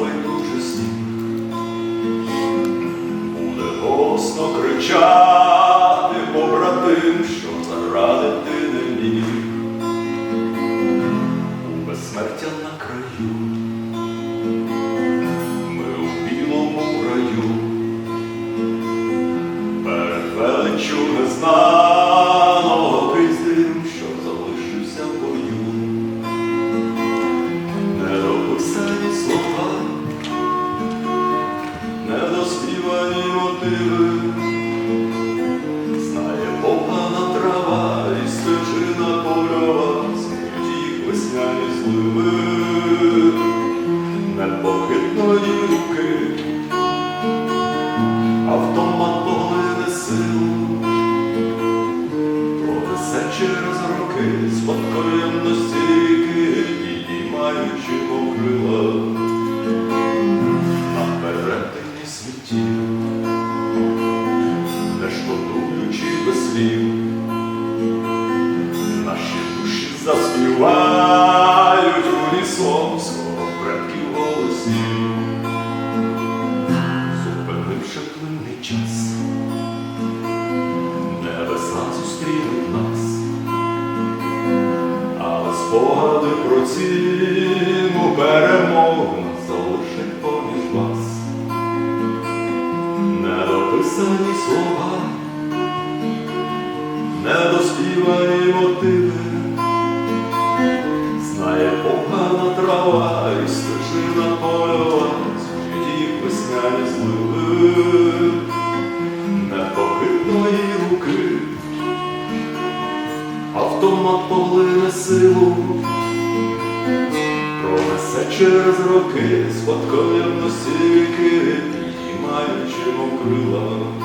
байдужості, буде голосно кричати побратим, що зарадити не міг. У безсмертя на краю, ми у білому раю, перед величу не знаю. Недоспівані мотиви, знає попана трава і стежина польова, смерть їх весняні зливи, непохитної руки, предків голосів, зупинивши плинний час, небеса зустрінуть нас. Але спогади про ціну перемогу нас залишить поміж вас. Недописані слова, недоспівані мотиви, знає погана трава і стежина звідь їх весняні зливи, непохитної руки автомат поглине силу, пронесе через роки спадкоємності ріки, підіймаючи крила.